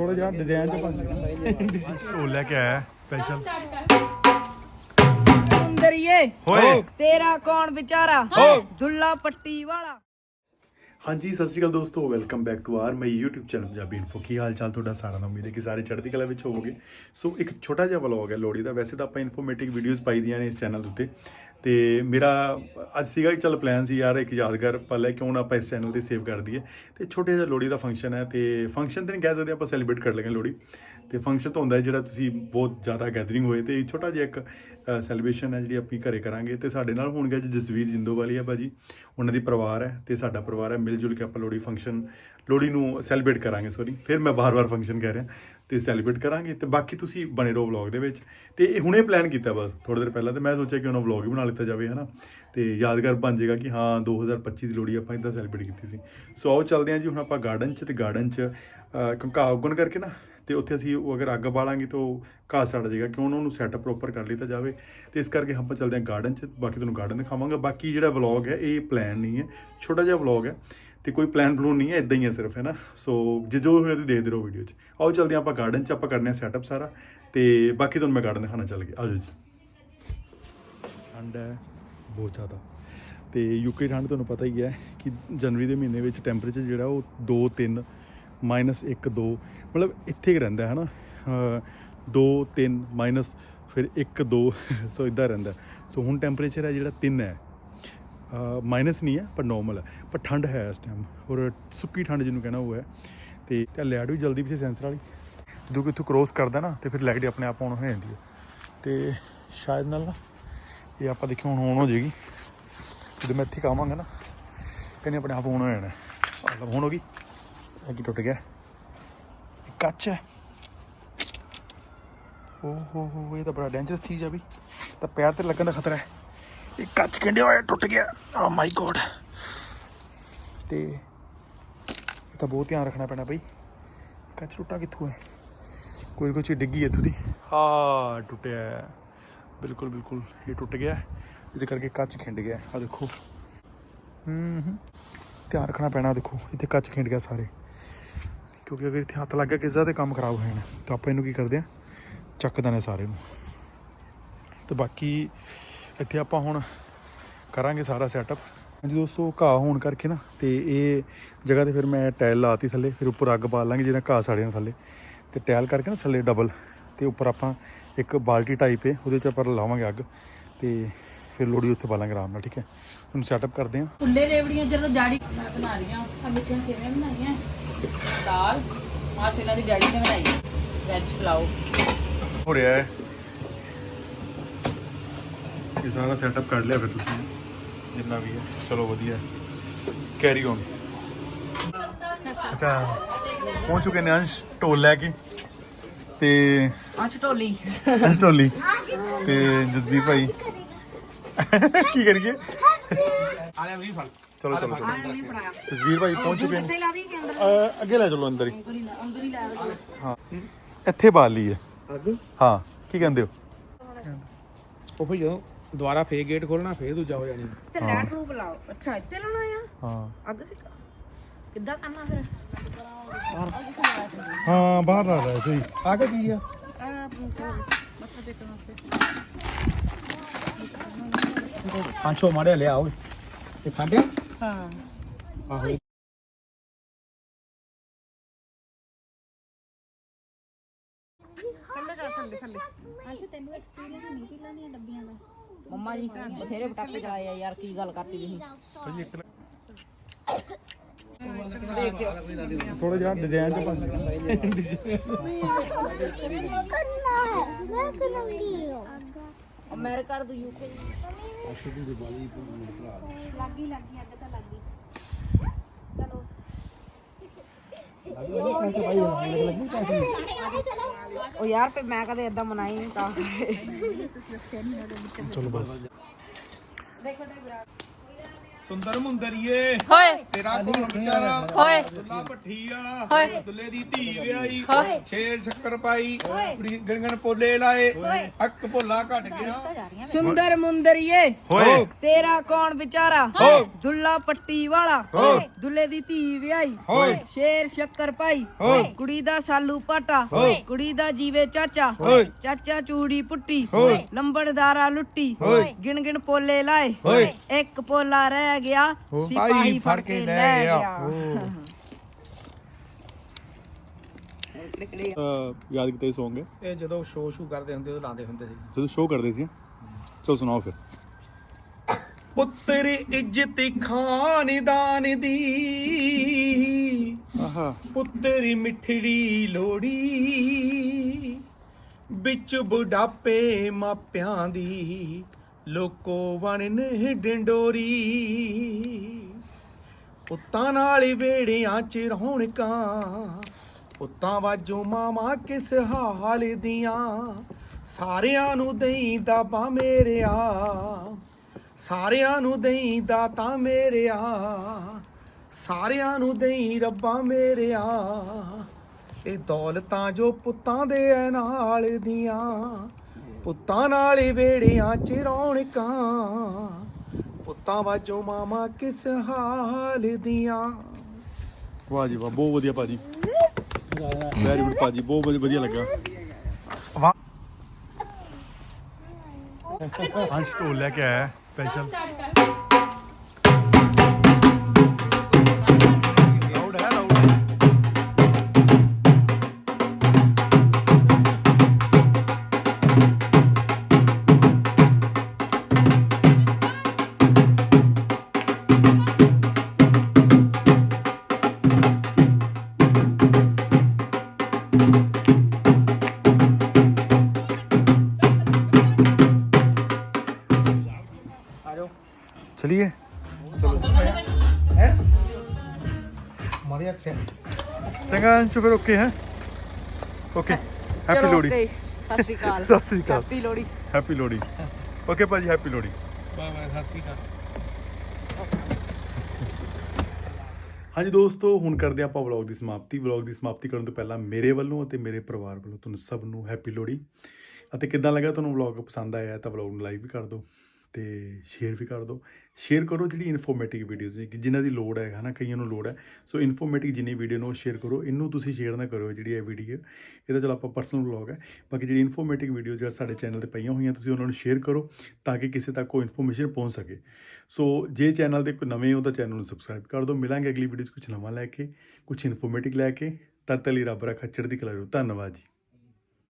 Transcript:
ਥੋੜਾ ਜਿਹਾ ਡਿਜ਼ਾਈਨ ਚ ਬਣ ਉਹ ਲੈ ਕੇ ਆਇਆ ਸਪੈਸ਼ਲ ਸੁੰਦਰੀਏ ਹੋਏ। ਤੇਰਾ ਕੌਣ ਵਿਚਾਰਾ? ਦੁੱਲਾ ਪੱਟੀ ਵਾਲਾ। ਹਾਂਜੀ ਸਤਿ ਸ਼੍ਰੀ ਅਕਾਲ ਦੋਸਤੋ welcome back to our my YouTube channel Punjabi info ਕੀ ਹਾਲ ਚਾਲ ਤੁਹਾਡਾ? ਸਾਰਿਆਂ ਦਾ ਉਮੀਦ ਹੈ ਕਿ ਸਾਰੇ ਚੜ੍ਹਦੀ ਕਲਾ ਵਿੱਚ ਹੋਵੋਗੇ। ਸੋ ਇੱਕ ਛੋਟਾ ਜਿਹਾ ਵਲੌਗ ਹੈ ਲੋੜੀ ਦਾ। ਵੈਸੇ ਤਾਂ ਆਪਾਂ ਇਨਫੋਰਮੇਟਿਵ ਵੀਡੀਓਜ਼ ਪਾਈ ਦੀਆਂ ਨੇ ਇਸ ਚੈਨਲ ਉੱਤੇ। ਤੇ ਮੇਰਾ ਅੱਜ ਸੀਗਾ ਕਿ ਚੱਲ ਪਲਾਨ ਸੀ, ਯਾਰ ਇੱਕ ਯਾਦਗਾਰ ਪਲ ਹੈ, ਕਿਉਂ ਨਾ ਆਪਾਂ ਇਸ ਚੈਨਲ ਤੇ ਸੇਵ ਕਰ ਦਈਏ। ਤੇ ਛੋਟੇ ਜਿਹਾ ਲੋੜੀ ਦਾ ਫੰਕਸ਼ਨ ਹੈ ਤੇ ਫੰਕਸ਼ਨ ਤੇ ਨਹੀਂ ਕਹਿ ਸਕਦੇ ਆਪਾਂ ਸੈਲੀਬ੍ਰੇਟ ਕਰ ਲਾਂਗੇ ਲੋੜੀ ਤੇ ਫੰਕਸ਼ਨ ਤਾਂ ਹੁੰਦਾ ਹੈ ਜਿਹੜਾ ਤੁਸੀਂ ਬਹੁਤ ਜ਼ਿਆਦਾ ਗੈਦਰਿੰਗ ਹੋਏ ਤੇ ਛੋਟਾ ਜਿਹਾ ਇੱਕ ਸੈਲੀਬ੍ਰੇਸ਼ਨ ਹੈ ਜਿਹੜੀ ਆਪਾਂ ਘਰੇ ਕਰਾਂਗੇ। ਤੇ ਸਾਡੇ ਨਾਲ ਹੋਣਗੇ ਜੀ ਜਸਵੀਰ ਜਿੰਦੋ ਵਾਲੀ ਹੈ ਭਾਜੀ, ਉਹਨਾਂ ਦੀ ਪਰਿਵਾਰ ਹੈ ਤੇ ਸਾਡਾ ਪਰਿਵਾਰ ਹੈ ਮਿਲ ਜੁਲ ਕੇ ਆਪਾਂ ਲੋਹੜੀ ਫੰਕਸ਼ਨ ਲੋਹੜੀ ਨੂੰ ਸੈਲੀਬ੍ਰੇਟ ਕਰਾਂਗੇ ਸੋਰੀ ਫਿਰ ਮੈਂ ਬਾਰ-ਬਾਰ ਫੰਕਸ਼ਨ ਕਹਿ ਰਿਹਾ, ਤੇ ਸੈਲੀਬ੍ਰੇਟ ਕਰਾਂਗੇ, ਤੇ ਬਾਕੀ ਤੁਸੀਂ ਬਣੇ ਰਹੋ ਵਲੌਗ ਦੇ ਵਿੱਚ। ਤੇ ਇਹ ਹੁਣੇ ਪਲਾਨ ਕੀਤਾ ਬਸ ਥੋੜੀ ਦੇਰ ਪਹਿਲਾਂ, ਤੇ ਮੈਂ ਸੋਚਿਆ ਕਿ ਉਹਨਾਂ ਵਲੌਗ ਹੀ ਬਣਾ ਲਿੱਤਾ ਜਾਵੇ, ਹਨਾ। ਤੇ ਯਾਦਗਾਰ ਬਣ ਜਾਏਗਾ ਕਿ ਹਾਂ 2025 ਦੀ ਲੋਹੜੀ ਆਪਾਂ ਇਦਾਂ ਸੈਲੀਬ੍ਰੇਟ ਕੀਤੀ ਸੀ। ਸੋ ਆਓ ਚੱਲਦੇ ਹਾਂ ਜੀ, ਹੁਣ ਆਪਾਂ ਗਾਰਡਨ 'ਚ ਤੇ ਗਾਰਡਨ 'ਚ ਕਿਉਂਕਿ ਕਿਉਂ ਘਾਹ ਉੱਗਣ ਕਰਕੇ ਨਾ, ਤੇ ਉੱਥੇ ਅਸੀਂ ਉਹ ਅਗਰ ਅੱਗ ਬਾਲਾਂਗੇ ਤਾਂ ਉਹ ਘਾਹ ਸੜ ਜਾਏਗਾ, ਕਿਉਂ ਉਹਨਾਂ ਨੂੰ ਸੈਟਅਪ ਪ੍ਰੋਪਰ ਕਰ ਲਿੱਤਾ ਜਾਵੇ। ਤੇ ਇਸ ਕਰਕੇ ਆਪਾਂ ਚੱਲਦੇ ਹਾਂ ਗਾਰਡਨ 'ਚ, ਬਾਕੀ ਤੁਹਾਨੂੰ ਗਾਰਡਨ ਦਿਖਾਵਾਂਗਾ। ਬਾਕੀ ਜਿਹੜਾ ਵਲੌਗ ਹੈ, ਇਹ ਪਲਾਨ ਨਹੀਂ ਹੈ, ਛੋਟਾ ਜਿਹਾ ਵਲੌਗ ਹੈ। ਤੇ ਕੋਈ ਪਲਾਨ ਬਲੂਨ ਨਹੀਂ ਹੈ ਇਦਾਂ ਹੀ ਹੈ ਸਿਰਫ, ਹੈ ਨਾ? ਸੋ ਜੇ ਜੋ ਹੋਇਆ ਤੁਸੀਂ ਦੇਖਦੇ ਰਹੋ ਵੀਡੀਓ 'ਚ। ਆਓ ਚੱਲਦੇ ਹਾਂ ਆਪਾਂ ਗਾਰਡਨ 'ਚ, ਆਪਾਂ ਕਰਨੇ ਆ ਸੈਟਅਪ ਸਾਰਾ। ਤੇ ਬਾਕੀ ਤੁਹਾਨੂੰ ਮੈਂ ਗਾਰਡਨ ਦਿਖਾਉਣਾ ਚੱਲ ਗਿਆ। ਆਜੋ ਜੀ। ਠੰਡ ਹੈ, ਬਹੁਤ ਜ਼ਿਆਦਾ। ਤੇ ਯੂਕੇ ਠੰਡ ਤੁਹਾਨੂੰ ਪਤਾ ਹੀ ਹੈ ਕਿ ਜਨਵਰੀ ਦੇ ਮਹੀਨੇ ਵਿੱਚ ਟੈਂਪਰੇਚਰ ਜਿਹੜਾ ਉਹ 2 3 ਮਾਈਨਸ 1 2 ਮਤਲਬ ਇੱਥੇ ਹੀ ਰਹਿੰਦਾ, ਹੈ ਨਾ? 2 3 ਮਾਈਨਸ ਫਿਰ 1 2 ਸੋ ਇਦਾਂ ਰਹਿੰਦਾ। ਸੋ ਹੁਣ ਟੈਂਪਰੇਚਰ ਹੈ ਜਿਹੜਾ 3 ਹੈ। ਮਾਈਨਸ ਨਹੀਂ ਹੈ, ਪਰ ਨਾਰਮਲ ਹੈ। ਪਰ ਠੰਡ ਹੈ ਇਸ ਟਾਈਮ ਔਰ ਸੁੱਕੀ ਠੰਡ ਜਿਹਨੂੰ ਕਹਿਣਾ ਉਹ ਹੈ। ਤੇ ਤੇ ਲਾਈਟ ਵੀ ਜਲਦੀ ਪਿੱਛੇ ਸੈਂਸਰ ਵਾਲੀ। ਜਦੋਂ ਕਿ ਇੱਥੋਂ ਕ੍ਰੋਸ ਕਰਦਾ ਨਾ, ਤੇ ਫਿਰ ਲਾਈਟ ਆਪਣੇ ਆਪ ਆਨ ਹੋ ਜਾਂਦੀ ਹੈ। ਤੇ ਸ਼ਾਇਦ ਨਾਲ ਨਾ ਇਹ ਆਪਾਂ ਦੇਖਿਓ ਹੁਣ ਔਨ ਹੋ ਜਾਏਗੀ। ਜਦੋਂ ਮੈਂ ਇੱਥੇ ਕਾਵਾਂਗਾ ਨਾ ਕਹਿੰਦੇ ਆਪਣੇ ਆਪ ਔਨ ਹੋ ਜਾਣਾ। ਮਤਲਬ ਹੁਣ ਹੋ ਗਈ। ਇਹ ਕੀ ਟੁੱਟ ਗਿਆ। ਕੱਚ ਹੈ। ਓ ਹੋ ਹੋ, ਇਹ ਤਾਂ ਬੜਾ ਡੇਂਜਰਸ ਚੀਜ਼ ਹੈ ਵੀ। ਤਾਂ ਪੈਰ ਤੇ ਲੱਗਣ ਦਾ ਖਤਰਾ ਹੈ। ਇਹ ਕੱਚ ਕਹਿੰਦੇ ਹੋਇਆ, ਟੁੱਟ ਗਿਆ। ਓ ਮਾਈ ਗੋਡ ਤੇ ਇਹ ਤਾਂ ਬਹੁਤ ਧਿਆਨ ਰੱਖਣਾ ਪੈਣਾ ਬਈ। ਕੱਚ ਟੁੱਟਾ ਕਿੱਥੋਂ ਹੈ? ਕੋਈ ਕੋਈ ਡਿੱਗੀ ਇੱਥੋਂ ਦੀ। ਹਾਂ ਟੁੱਟਿਆ ਬਿਲਕੁਲ ਬਿਲਕੁਲ, ਇਹ ਟੁੱਟ ਗਿਆ ਇਹਦੇ ਕਰਕੇ ਕੱਚ ਖਿੰਡ ਗਿਆ ਆ ਦੇਖੋ। ਹੂੰ ਹੂੰ। ਧਿਆਨ ਰੱਖਣਾ ਪੈਣਾ ਦੇਖੋ। ਇੱਥੇ ਕੱਚ ਖਿੰਡ ਗਿਆ ਸਾਰੇ। ਕਿਉਂਕਿ ਅਗਰ ਇੱਥੇ ਹੱਥ ਲੱਗ ਗਿਆ, ਕਿਸੇ ਦਾ ਤੇ ਕੰਮ ਖਰਾਬ ਹੋ ਜਾਣਾ। ਤਾਂ ਆਪਾਂ ਇਹਨੂੰ ਕੀ ਕਰਦੇ ਆ ਚੱਕਦੇ ਨੇ ਸਾਰੇ ਨੂੰ। ਤੇ ਬਾਕੀ ਇੱਥੇ ਆਪਾਂ ਹੁਣ ਕਰਾਂਗੇ ਸਾਰਾ ਸੈਟਅਪ ਹਾਂਜੀ ਦੋਸਤੋ ਘਾਹ ਹੋਣ ਕਰਕੇ ਨਾ ਤੇ ਇਹ ਜਗ੍ਹਾ ਤੇ ਫਿਰ ਮੈਂ ਟਾਇਲ ਲਾਤੀ ਥੱਲੇ ਫਿਰ ਉੱਪਰ ਅੱਗ ਬਾਲ ਲਾਂਗੇ ਜਿਹਨਾਂ ਘਾਹ ਸਾੜਿਆਂ ਥੱਲੇ। ਤੇ ਟਾਇਲ ਕਰਕੇ ਨਾ ਥੱਲੇ ਡਬਲ ਤੇ ਉੱਪਰ ਆਪਾਂ ਇੱਕ ਬਾਲਟੀ ਟਾਈਪ ਹੈ ਉਹਦੇ 'ਚ ਆਪਾਂ ਲਾਵਾਂਗੇ ਅੱਗ। ਤੇ ਫਿਰ ਲੋੜੀ ਉੱਥੇ ਬਾਲਾਂਗੇ ਆਰਾਮ ਨਾਲ ਠੀਕ ਹੈ? ਹੁਣ ਸੈਟਅਪ ਕਰਦੇ ਹਾਂ। ਕੁੰਡੇ ਰੇਵੜੀਆਂ ਜਦੋਂ ਡੈਡੀ ਮੈਂ ਬਣਾ ਰਹੀਆਂ ਆ ਮਿੱਠੀਆਂ ਸੇਵੀਆਂ ਬਣਾਈਆਂ। ਦਾਲ। ਆ ਚੋਲਾ ਦੀ ਡੈਡੀ ਨੇ ਬਣਾਈ ਵੈਜ ਪਲਾਓ। ਹੋ ਰਿਹਾ ਹੈ। ਇਹ ਸਾਰਾ ਸੈਟਅਪ ਕਰ ਲਿਆ ਫਿਰ ਤੁਸੀਂ। ਜਿੰਨਾ ਵੀ ਹੈ। ਚਲੋ ਵਧੀਆ। ਕੈਰੀ ਔਨ ਅੱਛਾ ਪਹੁੰਚ ਚੁੱਕੇ ਨੇ ਅੰਸ਼ ਢੋਲ ਲੈ ਕੇ। ਤੇ ਅੱਛ ਢੋਲੀ। ਅੰਸ਼ ਢੋਲੀ। ਤੇ ਜਸਬੀਰ ਭਾਈ। ਕੀ ਕਰੀਏ? ਚਲੋ ਚਲੋ ਚਲੋ। ਜਸਬੀਰ ਭਾਈ ਪਹੁੰਚ ਚੁੱਕੇ ਨੇ। ਅੱਗੇ ਲੈ ਚਲੋ ਅੰਦਰ ਹੀ। ਅੰਦਰ ਹੀ ਲੈ ਹਾਂ ਇੱਥੇ ਬਾਲ ਲਈ ਹੈ। ਅੱਗ? ਹਾਂ। ਕੀ ਕਹਿੰਦੇ ਹੋ? ਉਹ ਫਿਰ ਜਦੋਂ ਦੁਬਾਰਾ ਫੇਰ ਗੇਟ ਖੋਲਣਾ ਫੇਰ ਦੂਜਾ ਹੋ ਜਾਣੀ। ਤੇ ਲੈਟ ਨੂੰ ਬੁਲਾਓ ਅੱਛਾ ਇੱਥੇ ਲਾਉਣਾ ਆ? ਹਾਂ। ਅੱਗ ਸਿੱਕਾ। ਕਿੱਦਾਂ ਕਰਨਾ ਫਿਰ? ਹਾਂ ਬਾਹਰ ਲਾ ਰਿਹਾ ਸਹੀ। ਆ ਕੇ ਕੀ ਆ? ਪੰਜ ਛੋ ਮਾੜੇ ਲਿਆ ਓਏ। ਇਹ ਖਾਂਦੇ ਹਾਂ। ਆਹੋ। ਮੰਮਾ ਜੀ ਬਥੇਰੇ ਪਟਾਕੇ ਚਲਾਏ ਆ ਯਾਰ ਕੀ ਗੱਲ ਕਰਤੀ ਤੁਸੀਂ? ਥੋੜਾ ਜਿਹਾ ਡਿਜ਼ਾਈਨ ਚ ਬਣ ਅਮਰੀਕਾ ਤੋਂ ਯੂਕੇ ਉਹ ਯਾਰ ਤੇ ਮੈਂ ਕਦੇ ਇਦਾਂ ਮਨਾਈ ਨਹੀਂ ਤਾਂ। ਚਲੋ ਬਸ। ਸੁੰਦਰ ਮੁੰਦਰੀਏ ਹੋਏ। ਤੇਰਾ ਕੋਲ ਵਿਚਾਰਾ ਹੋਏ। ਦੁੱਲਾ ਭੱਠੀ ਵਾਲਾ ਹੋਏ। ਦੁੱਲੇ ਦੀ ਧੀ ਵਿਆਹੀ ਹੋਏ। ਛੇਰ ਸ਼ੱਕਰ ਪਾਈ ਕੁੜੀ ਗਣਗਣ ਪੋਲੇ ਲਾਏ ਅੱਕ ਭੋਲਾ ਘਟ ਗਿਆ। ਸੁੰਦਰ ਮੁੰਦਰੀਏ ਹੋਏ। ਤੇਰਾ ਕੌਣ ਵਿਚਾਰਾ। ਦੁੱਲਾ ਪੱਟੀ ਵਾਲਾ। ਦੁੱਲੇ ਦੀ ਧੀ ਵਿਆਹੀ। ਹੋਏ। ਸ਼ੇਰ ਸ਼ੱਕਰ ਪਾਈ। ਕੁੜੀ ਦਾ ਸਾਲੂ ਪਾਟਾ। ਕੁੜੀ ਦਾ ਜੀਵੇ ਚਾਚਾ। ਹੋਏ। ਚਾਚਾ ਚੂੜੀ ਪੁੱਟੀ। ਹੋਏ। ਲੰਬੜਦਾਰਾ ਲੁੱਟੀ। ਹੋਏ। ਗਿਣ ਗਿਣ ਪੋਲੇ ਲਾਏ। ਹੋਏ। ਇੱਕ ਪੋਲਾ ਰਹਿ ਗਿਆ ਸਿਪਾਹੀ ਫੜ ਕੇ ਲੈ ਗਿਆ। ਯਾਦ ਕੀਤੇ Song ਹੈ? ਇਹ ਜਦੋਂ ਸ਼ੋਅ ਸ਼ੂ ਕਰਦੇ ਹੁੰਦੇ ਉਦੋਂ ਲਾਉਂਦੇ ਹੁੰਦੇ ਸੀ। ਜਦੋਂ ਸ਼ੋਅ ਕਰਦੇ ਸੀ? ਚਲੋ ਸੁਣਾਓ ਫਿਰ। ਪੁੱਤਰ ਇੱਜ਼ਤ ਖਾਨਦਾਨ ਦੀ। ਆਹਾ। ਪੁੱਤਰ ਮਿੱਠੜੀ ਲੋੜੀ ਵਿੱਚ ਬੁਢਾਪੇ ਮਾਪਿਆਂ ਦੀ। ਲੋਕੋ ਵਣਨ ਡੰਡੋਰੀ। ਪੁੱਤਾਂ ਨਾਲ ਵੇੜਿਆਂ ਚ ਰੌਣਕਾਂ ਪੁੱਤਾਂ ਵਾਜੋ ਮਾਮਾ ਕਿਸ ਹਾਲ ਦੀਆਂ। ਸਾਰਿਆਂ ਨੂੰ ਦੇਈ ਦਾਬਾ ਮੇਰਿਆ। ਸਾਰਿਆਂ ਨੂੰ ਦੇਈ ਦਾਤਾ ਮੇਰਿਆ। ਸਾਰਿਆਂ ਨੂੰ ਦੇਈ ਰੱਬਾ ਮੇਰਿਆ। ਇਹ ਦੌਲਤਾਂ ਜੋ ਪੁੱਤਾਂ ਦੇ ਨਾਲ ਦੀਆਂ। ਪੁੱਤਾਂ ਨਾਲ ਹੀ ਵੇੜਿਆਂ ਚ ਰੌਣਕਾਂ। ਪੁੱਤਾਂ ਵਾਜੋ ਮਾਮਾ ਕਿਸ ਹਾਲ ਦੀਆਂ। ਵਾਹ ਜੀ ਵਾਹ ਬਹੁਤ ਵਧੀਆ ਭਾਜੀ। ਵੈਰੀ ਗੁੱਡ ਭਾਜੀ ਬਹੁਤ ਵਧੀਆ- ਵਧੀਆ ਲੱਗਾ। ਵਾਹ ਹਾਂ ਢੋਲ ਲੈ ਕੇ ਆਇਆ ਸਪੈਸ਼ਲ ਚਲਿਏ ਹੈ ਮਾਰਿਆ ਅੱਛਾ ਚੰਗਾ ਅੰਸ਼ੂ ਫਿਰ ਓਕੇ ਹੈ ਓਕੇ ਹੈਪੀ ਲੋਹੜੀ ਸਤਿ ਸ਼੍ਰੀ ਅਕਾਲ ਸਤਿ ਸ੍ਰੀ ਅਕਾਲ happy Lohri happy Lohri okay ਭਾਜੀ ਹੈਪੀ ਲੋਹੜੀ ਬਾਏ ਬਾਏ ਸਤਿ ਸ਼੍ਰੀ ਅਕਾਲ ਹਾਂਜੀ ਦੋਸਤੋ ਹੁਣ ਕਰਦੇ ਹਾਂ ਆਪਾਂ ਵਲੌਗ ਦੀ ਸਮਾਪਤੀ। ਵਲੌਗ ਦੀ ਸਮਾਪਤੀ ਕਰਨ ਤੋਂ ਪਹਿਲਾਂ ਮੇਰੇ ਵੱਲੋਂ ਅਤੇ ਮੇਰੇ ਪਰਿਵਾਰ ਵੱਲੋਂ ਤੁਹਾਨੂੰ ਸਭ ਨੂੰ ਹੈਪੀ ਲੋਹੜੀ। ਅਤੇ ਕਿੱਦਾਂ ਲੱਗਾ ਤੁਹਾਨੂੰ ਵਲੌਗ ਪਸੰਦ ਆਇਆ ਤਾਂ ਵਲੌਗ ਨੂੰ ਲਾਈਕ ਵੀ ਕਰ ਦਿਓ ਤੇ ਸ਼ੇਅਰ ਵੀ ਕਰ ਦਿਓ। ਸ਼ੇਅਰ ਕਰੋ ਜਿਹੜੀ ਇਨਫੋਰਮੇਟਿਵ ਵੀਡੀਓਜ਼ ਨੇ ਜਿਨ੍ਹਾਂ ਦੀ ਲੋੜ ਹੈ, ਹਨਾ, ਕਈਆਂ ਨੂੰ ਲੋੜ ਹੈ। ਸੋ ਇਨਫੋਰਮੇਟਿਵ ਜਿੰਨੀ ਵੀਡੀਓ ਨੂੰ ਸ਼ੇਅਰ ਕਰੋ, ਇਹਨੂੰ ਤੁਸੀਂ ਸ਼ੇਅਰ ਨਾ ਕਰੋ ਜਿਹੜੀ ਇਹ ਵੀਡੀਓ ਇਹ ਤਾਂ ਚਲੋ ਆਪਾਂ ਪਰਸਨਲ ਵਲੌਗ ਹੈ। ਬਾਕੀ ਜਿਹੜੀ ਇਨਫੋਰਮੇਟਿਵ ਵੀਡੀਓ ਜਿਹੜਾ ਸਾਡੇ ਚੈਨਲ ਤੇ ਪਈਆਂ ਹੋਈਆਂ, ਤੁਸੀਂ ਉਹਨਾਂ ਨੂੰ ਸ਼ੇਅਰ ਕਰੋ, ਤਾਂ ਕਿ ਕਿਸੇ ਤੱਕ ਕੋਈ ਇਨਫੋਰਮੇਸ਼ਨ ਪਹੁੰਚ ਸਕੇ। ਸੋ ਜੇ ਚੈਨਲ ਤੇ ਕੋਈ ਨਵੇਂ ਹੋ, ਤਾਂ ਚੈਨਲ ਨੂੰ ਸਬਸਕ੍ਰਾਈਬ ਕਰ ਦਿਓ। ਮਿਲਾਂਗੇ ਅਗਲੀ ਵੀਡੀਓ 'ਚ ਕੁਝ ਨਵਾਂ ਲੈ ਕੇ ਕੁਝ ਇਨਫੋਰਮੇਟਿਵ ਲੈ ਕੇ। ਤਦ ਤੱਕ ਲਈ ਰੱਬ ਰੱਖਾ, ਚੜ੍ਹਦੀ ਕਲਾ ਰਹੋ। ਧੰਨਵਾਦ ਜੀ।